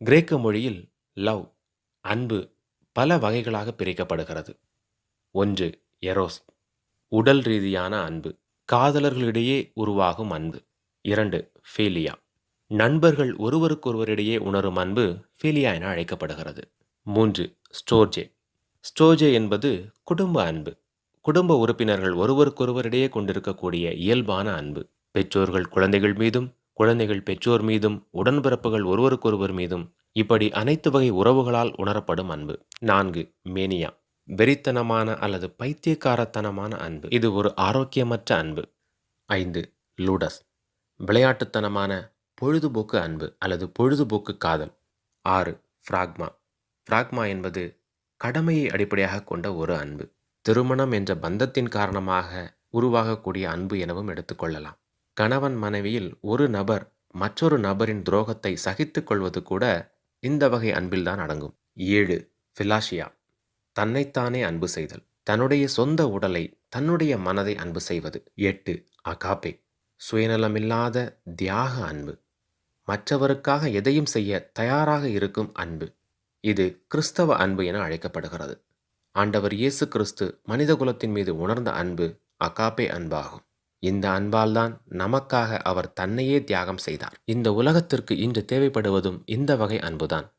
கிரேக்க மொழியில் லவ் அன்பு பல வகைகளாக பிரிக்கப்படுகிறது. ஒன்று எரோஸ் உடல் ரீதியான அன்பு காதலர்களிடையே உருவாகும் அன்பு. இரண்டு ஃபீலியா நண்பர்கள் ஒருவருக்கொருவரிடையே உணரும் அன்பு ஃபீலியா என அழைக்கப்படுகிறது. மூன்று ஸ்டோர்ஜே ஸ்டோர்ஜே என்பது குடும்ப அன்பு. குடும்ப உறுப்பினர்கள் ஒருவருக்கொருவரிடையே கொண்டிருக்கக்கூடிய இயல்பான அன்பு. பெற்றோர்கள் குழந்தைகள் மீதும் குழந்தைகள் பெற்றோர் மீதும் உடன்பிறப்புகள் ஒருவருக்கொருவர் மீதும் இப்படி அனைத்து வகை உறவுகளால் உணரப்படும் அன்பு. நான்கு மேனியா. வெறித்தனமான அல்லது பைத்தியக்காரத்தனமான அன்பு. இது ஒரு ஆரோக்கியமற்ற அன்பு. ஐந்து லூடஸ். விளையாட்டுத்தனமான பொழுதுபோக்கு அன்பு அல்லது பொழுதுபோக்கு காதல். ஆறு ஃப்ராக்மா ஃப்ராக்மா என்பது கடமையை அடிப்படையாக கொண்ட ஒரு அன்பு. திருமணம் என்ற பந்தத்தின் காரணமாக உருவாகக்கூடிய அன்பு எனவும் எடுத்துக்கொள்ளலாம் கணவன் மனைவியில் ஒரு நபர் மற்றொரு நபரின் துரோகத்தை சகித்துக் கொள்வது கூட இந்த வகை அன்பில்தான் அடங்கும். ஏழு ஃபிலாஷியா தன்னைத்தானே அன்பு செய்தல். தன்னுடைய சொந்த உடலை தன்னுடைய மனதை அன்பு செய்வது. எட்டு அகாபே சுயநலமில்லாத தியாக அன்பு. மற்றவருக்காக எதையும் செய்ய தயாராக இருக்கும் அன்பு. இது கிறிஸ்தவ அன்பு என அழைக்கப்படுகிறது. ஆண்டவர் இயேசு கிறிஸ்து மனிதகுலத்தின் மீது உணர்ந்த அன்பு அகாபே அன்பாகும். இந்த அன்பால்தான் நமக்காக அவர் தன்னையே தியாகம் செய்தார். இந்த உலகத்திற்கு இன்று தேவைப்படுவதும் இந்த வகை அன்புதான்.